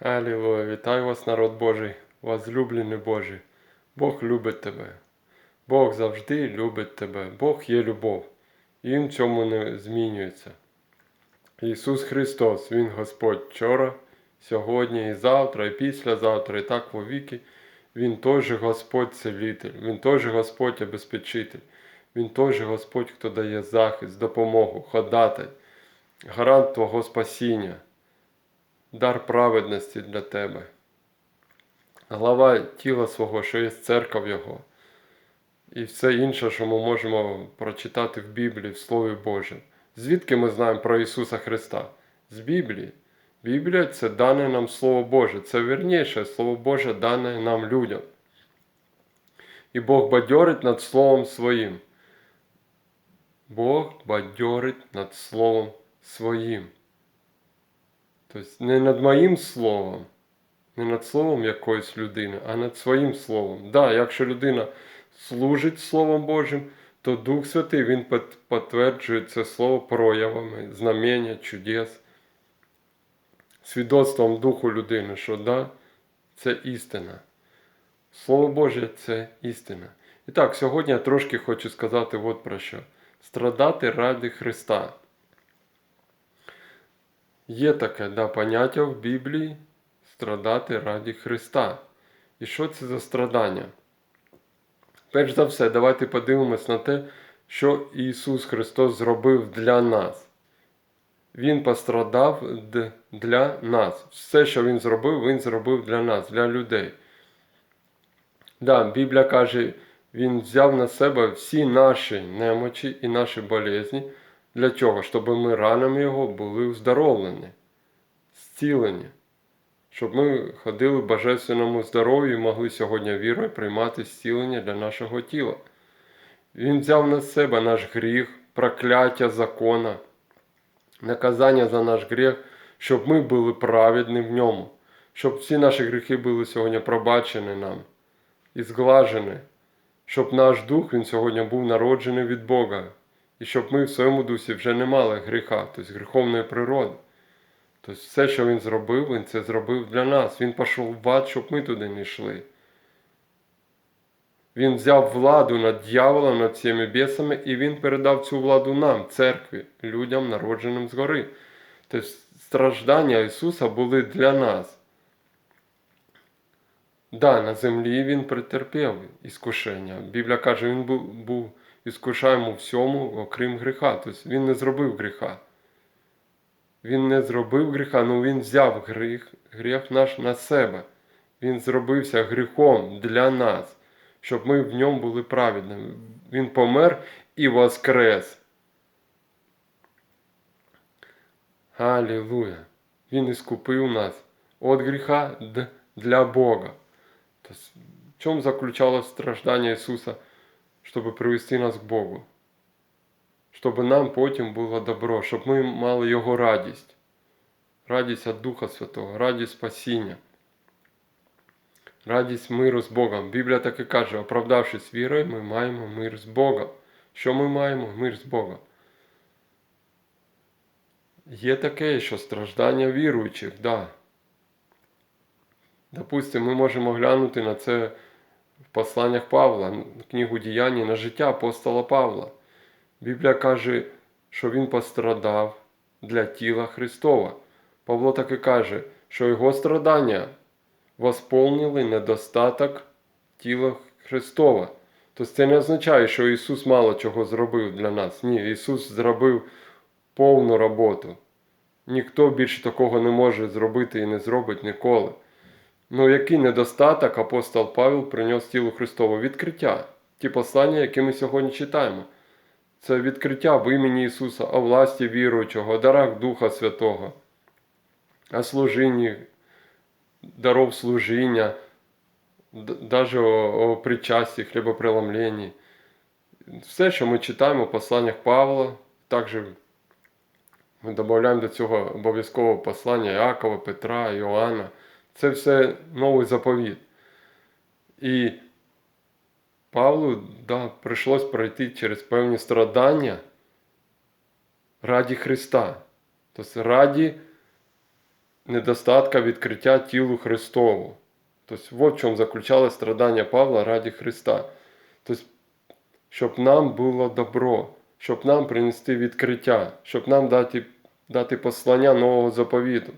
Алілуя, вітаю вас, народ Божий, возлюблений Божий. Бог любить тебе. Бог завжди любить тебе. Бог є любов. І в цьому не змінюється. Ісус Христос, Він Господь вчора, сьогодні і завтра, і післязавтра, і так вовіки. Він той же Господь целитель, Він той же Господь обезпечитель, Він той же Господь, хто дає захист, допомогу, ходатай, гарант Твого спасіння дар праведності для тебе. Глава тіла свого, що є церква Його. І все інше, що ми можемо прочитати в Біблії, в Слові Божому. Звідки ми знаємо про Ісуса Христа? З Біблії. Біблія це дане нам Слово Боже, це вірніше Слово Боже дане нам людям. І Бог бадьорить над Словом Своїм. Бог бадьорить над Словом Своїм. Тобто не над моїм словом, не над словом якоїсь людини, а над своїм словом. Так, да, якщо людина служить Словом Божим, то Дух Святий Він підтверджує це слово проявами, знамення, чудес, свідоцтвом Духу людини, що да, це істина. Слово Боже це істина. І так, сьогодні я трошки хочу сказати от про що. Страдати ради Христа. Є таке да, поняття в Біблії страдати раді Христа. І що це за страдання? Перш за все, давайте подивимось на те, що Ісус Христос зробив для нас. Він пострадав для нас. Все, що Він зробив, Він зробив для нас, для людей. Да, Біблія каже, Він взяв на себе всі наші немочі і наші болезні. Для чого? Щоб ми ранами Його були оздоровлені, зцілені, щоб ми ходили в божественному здоров'ї і могли сьогодні вірою приймати зцілення для нашого тіла. Він взяв на себе наш гріх, прокляття закона, наказання за наш гріх, щоб ми були праведні в ньому, щоб всі наші гріхи були сьогодні пробачені нам і зглажені, щоб наш дух він сьогодні був народжений від Бога. І щоб ми в своєму дусі вже не мали гріха, тобто гріховної природи. Тобто все, що він зробив, він це зробив для нас. Він пішов в ад, щоб ми туди не йшли. Він взяв владу над дьяволом, над цими бісами, і він передав цю владу нам, церкві, людям, народженим згори. Тобто страждання Ісуса були для нас. Да, на землі Він претерпів іскушення. Біблія каже, він був. Був і скушаємо всьому, окрім гріха. Тобто він не зробив гріха. Він не зробив гріха, але він взяв гріх, гріх наш на себе. Він зробився гріхом для нас, щоб ми в ньому були праведними. Він помер і воскрес. Аллилуйя! Він іскупив нас від гріха для Бога. Тобто, в чому заключалось страждання Ісуса? Щоб привести нас к Богу, щоб нам потім було добро, щоб ми мали Його радість, радість від Духа Святого, радість спасіння, радість миру з Богом. Біблія так і каже, оправдавшись вірою, ми маємо мир з Богом. Що ми маємо? Мир з Богом. Є таке, що страждання віруючих, да. Допустимо, ми можемо глянути на це посланнях Павла, книгу діяння на життя апостола Павла. Біблія каже, що він пострадав для тіла Христова. Павло так і каже, що його страдання восполнили недостаток тіла Христова. Тобто це не означає, що Ісус мало чого зробив для нас. Ні, Ісус зробив повну роботу. Ніхто більше такого не може зробити і не зробить ніколи. Ну, який недостаток апостол Павел принес тілу Христову? Відкриття. Ті послання, які ми сьогодні читаємо. Це відкриття в імені Ісуса, о власті віруючого, о дарах Духа Святого, о служінні, даров служіння, навіть о, причасті, хлібопреломленні. Все, що ми читаємо в посланнях Павла, також ми додаємо до цього обов'язково послання Якова, Петра, Іоанна. Це все новий заповіт. І Павлу да, прийшлось пройти через певні страдання раді Христа. Тобто раді недостатка відкриття тілу Христову. Тобто, в чому заключалось страдання Павла раді Христа. Тобто, щоб нам було добро, щоб нам принести відкриття, щоб нам дати, дати послання нового заповіту,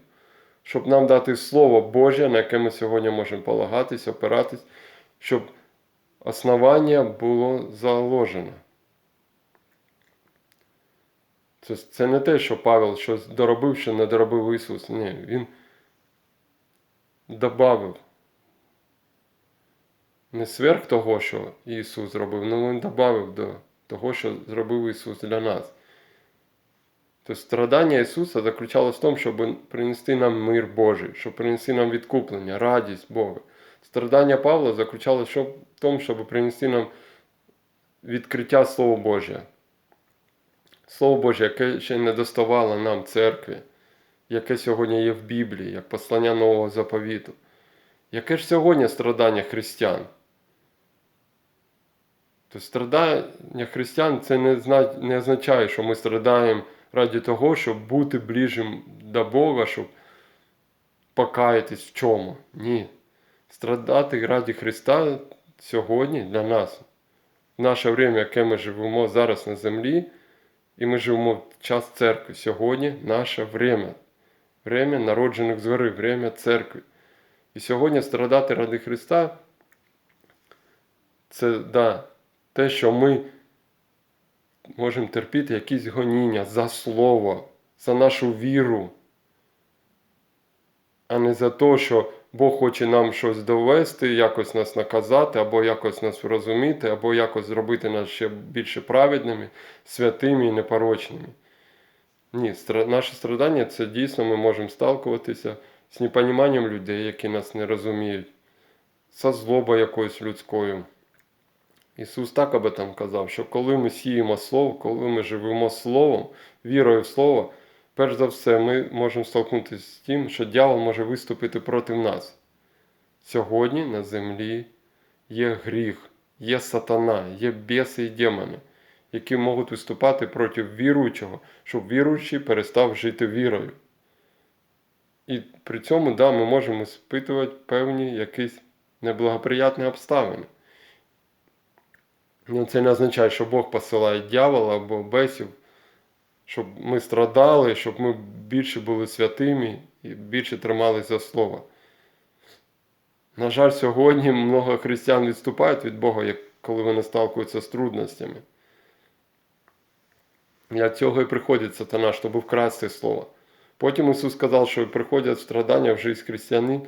щоб нам дати Слово Боже, на яке ми сьогодні можемо полагатись, опиратись, щоб основання було заложено. Це, це не те, що Павел щось доробив, що не доробив Ісус. Ні, Він добавив. Не сверх того, що Ісус зробив, але Він додав до того, що зробив Ісус для нас. Тобто страдання Ісуса заключалось в тому, щоб принести нам мир Божий, щоб принести нам відкуплення, радість Бога. Страдання Павла заключалось в тому, щоб принести нам відкриття Слова Божого. Слово Боже, яке ще не доставало нам церкві, яке сьогодні є в Біблії, як послання нового заповіту. Яке ж сьогодні страдання християн? Тобто страдання християн це не означає, що ми страдаємо раді того, щоб бути ближим до Бога, щоб покаятись в чому. Ні. Страдати раді Христа сьогодні для нас, в наше время, яке ми живемо зараз на землі, і ми живемо в час церкви. Сьогодні наше время. Время народжених згори, время церкви. І сьогодні страдати ради Христа це да, те, що ми можемо терпіти якісь гоніння за Слово, за нашу віру, а не за те, що Бог хоче нам щось довести, якось нас наказати, або якось нас врозуміти, або якось зробити нас ще більше праведними, святими і непорочними. Ні, наше страдання це дійсно ми можемо сталкуватися з непоніманням людей, які нас не розуміють, со злобою якоюсь людською. Ісус так об этом казав, що коли ми сіємо Слово, коли ми живемо Словом, вірою в Слово, перш за все, ми можемо столкнутися з тим, що дьявол може виступити проти нас. Сьогодні на землі є гріх, є сатана, є біси і демони, які можуть виступати проти віруючого, щоб віруючий перестав жити вірою. І при цьому да, ми можемо спитувати певні якісь неблагоприятні обставини. Ну, Це не означає, що Бог посилає дьявола або бесів, щоб ми страдали, щоб ми більше були святими і більше трималися за слово. На жаль, сьогодні много християн відступають від Бога, коли вони сталкуються з трудностями. Для цього і приходить сатана, щоб вкрасти слово. Потім Ісус сказав, що приходять страдання в життя християнин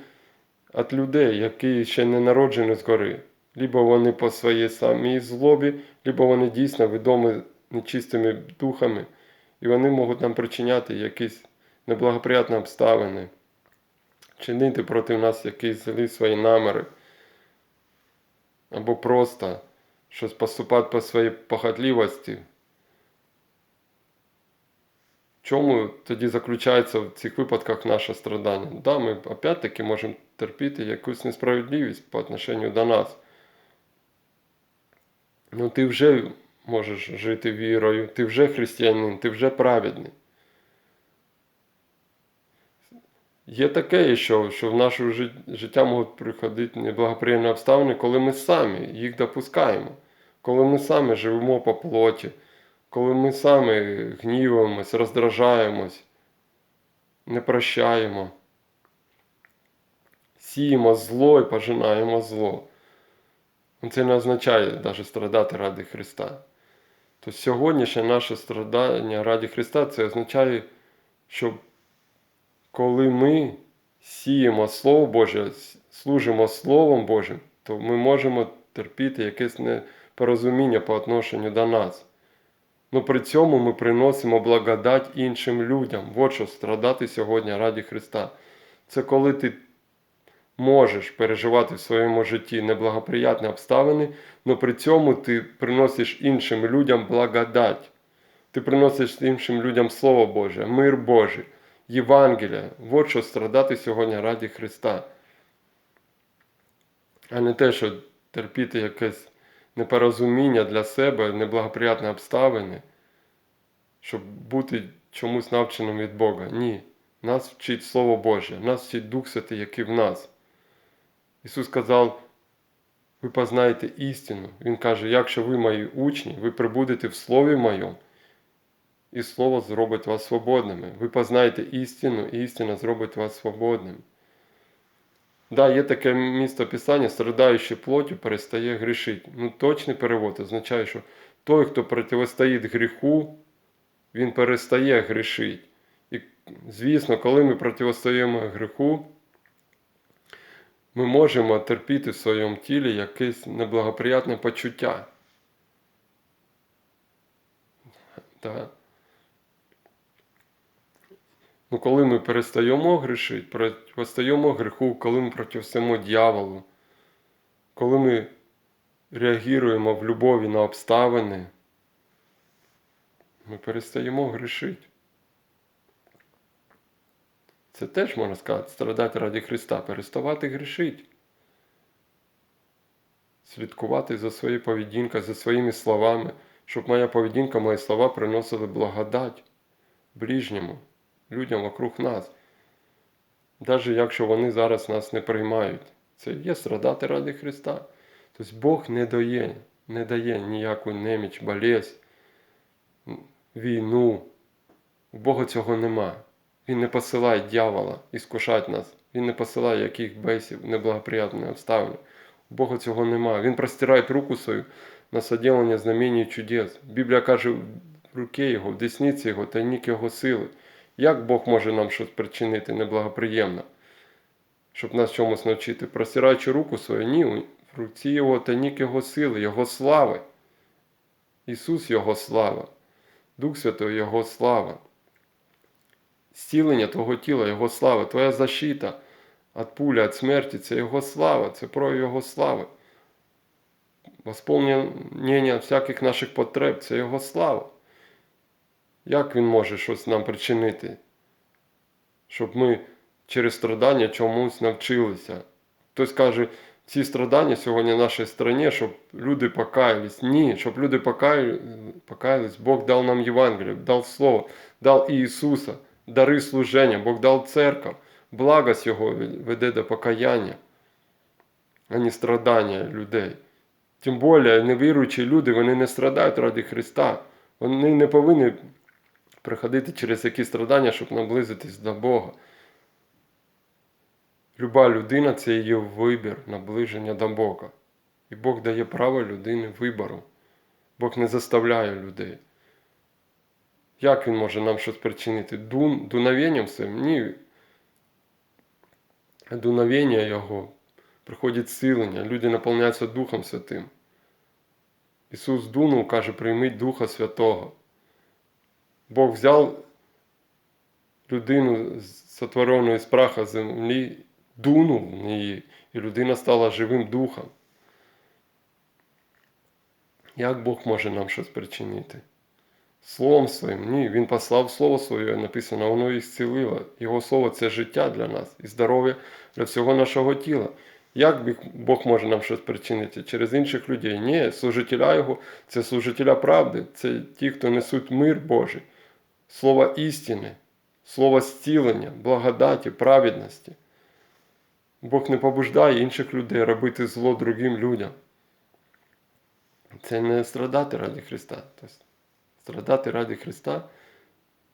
від людей, які ще не народжені згори. Либо вони по своїй самій злобі, либо вони дійсно відомі нечистими духами, і вони можуть нам причиняти якісь неблагоприятні обставини, чинити проти нас якісь злі свої наміри, або просто щось поступати по своїй похотливості. Чому тоді заключається в цих випадках наше страдання? Да, ми опять-таки можемо терпіти якусь несправедливість по отношенню до нас. Ну, ти вже можеш жити вірою, ти вже християнин, ти вже праведний. Є таке, що що в наше життя можуть приходити неблагоприємні обставини, коли ми самі їх допускаємо, коли ми самі живемо по плоті, коли ми самі гніваємось, роздражаємось, не прощаємо, сіємо зло і пожинаємо зло. Це не означає навіть страдати ради Христа. То сьогоднішнє наше страдання ради Христа це означає, що коли ми сіємо Слово Боже, служимо Словом Божим, то ми можемо терпіти якесь непорозуміння по отношенню до нас. Ну при цьому ми приносимо благодать іншим людям. От що страдати сьогодні раді Христа. Це коли ти можеш переживати в своєму житті неблагоприятні обставини, але при цьому ти приносиш іншим людям благодать. Ти приносиш іншим людям Слово Боже, мир Божий, Євангелія. От що страдати сьогодні раді Христа. А не те, що терпіти якесь непорозуміння для себе, неблагоприятні обставини, щоб бути чомусь навченим від Бога. Ні. Нас вчить Слово Боже, нас вчить Дух Святий, який в нас. Ісус сказав, ви познаєте істину. Він каже, якщо ви мої учні, ви прибудете в Слові моєму, і Слово зробить вас свободними. Ви познаєте істину, і істина зробить вас свободним. Да, є таке місто Писання, страдаючи плоттю, перестає грішити. Ну, точний перевод означає, що той, хто протистоїть гріху, він перестає грішити. І, звісно, коли ми протистоїмо гріху, ми можемо терпіти в своєму тілі якесь неблагоприятне почуття. Да. Ну, коли ми перестаємо грішити, протистоїмо гріху, коли ми протистоїмо дьяволу, коли ми реагуємо в любові на обставини, ми перестаємо грішити. Це теж можна сказати, страдати раді Христа, переставати грішити. Слідкувати за своєю поведінкою, за своїми словами, щоб моя поведінка, мої слова приносили благодать ближньому, людям вокруг нас. Навіть якщо вони зараз нас не приймають, це є страдати ради Христа. Тобто Бог не дає, не дає ніяку неміч, болезнь, війну. У Бога цього нема. Він не посилає дьявола іскушати нас. Він не посилає яких бесів, неблагоприятних обставин. У Бога цього нема. Він простирає руку свою на соділення знамень і чудес. Біблія каже, в руки Його, в десниці Його, тайник Його сили. Як Бог може нам щось причинити неблагоприємно, щоб нас чомусь навчити? Простираючи руку свою, ні, в руці Його тайник Його сили, Його слави. Ісус Його слава, Дух Святий Його слава. Зцілення Твого тіла, Його слава, Твоя защита від пуля, від смерті це Його слава, це про Його слави. Восполнення всяких наших потреб це Його слава. Як Він може щось нам причинити, щоб ми через страдання чомусь навчилися? Хтось каже, ці страдання сьогодні в нашій країні, щоб люди покаялись. Ні, щоб люди покаялись, Бог дав нам Євангеліє, дав Слово, дав Ісуса дари служення, Бог дав церкву, благость Його веде до покаяння, а не страдання людей. Тим більше невіруючі люди, вони не страдають ради Христа. Вони не повинні приходити через якісь страдання, щоб наблизитись до Бога. Люба людина це її вибір наближення до Бога. І Бог дає право людини вибору. Бог не заставляє людей. Як він може нам щось причинити? Дун, дуновенням своїм? Ні. Дуновення Його приходить силення, люди наповняються Духом Святим. Ісус дунув, каже, прийміть Духа Святого. Бог взяв людину, сотворену з праха землі, дунув в неї, і людина стала живим духом. Як Бог може нам щось причинити? Словом своїм. Ні, Він послав Слово Своє, написано, воно і зцілило. Його слово це життя для нас і здоров'я для всього нашого тіла. Як Бог може нам щось причинити? Через інших людей? Ні, служителя Його це служителя правди, це ті, хто несуть мир Божий, слово істини, слово зцілення, благодаті, праведності. Бог не побуждає інших людей робити зло другим людям. Це не страдати ради Христа. Страдати ради Христа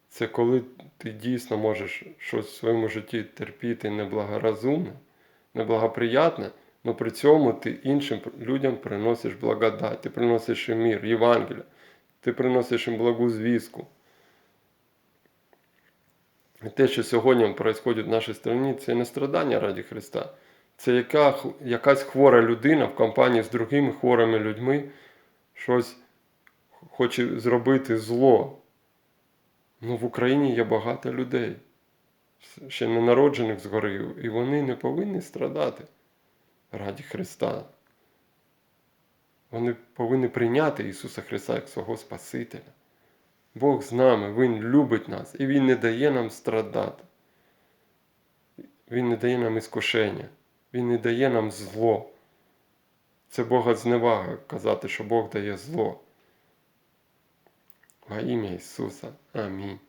це коли ти дійсно можеш щось в своєму житті терпіти неблагорозумне, неблагоприятне, але при цьому ти іншим людям приносиш благодать, ти приносиш їм мир, Євангелія, ти приносиш їм благу звістку. І те, що сьогодні відбувається в нашій країні, це не страдання ради Христа. Це яка, якась хвора людина в компанії з другими хворими людьми щось хоче зробити зло. Ну в Україні є багато людей, ще не народжених згори, і вони не повинні страдати раді Христа. Вони повинні прийняти Ісуса Христа як свого Спасителя. Бог з нами, Він любить нас і Він не дає нам страдати. Він не дає нам іскушення, Він не дає нам зло. Це Бога зневага казати, що Бог дає зло. Во имя Иисуса. Амінь.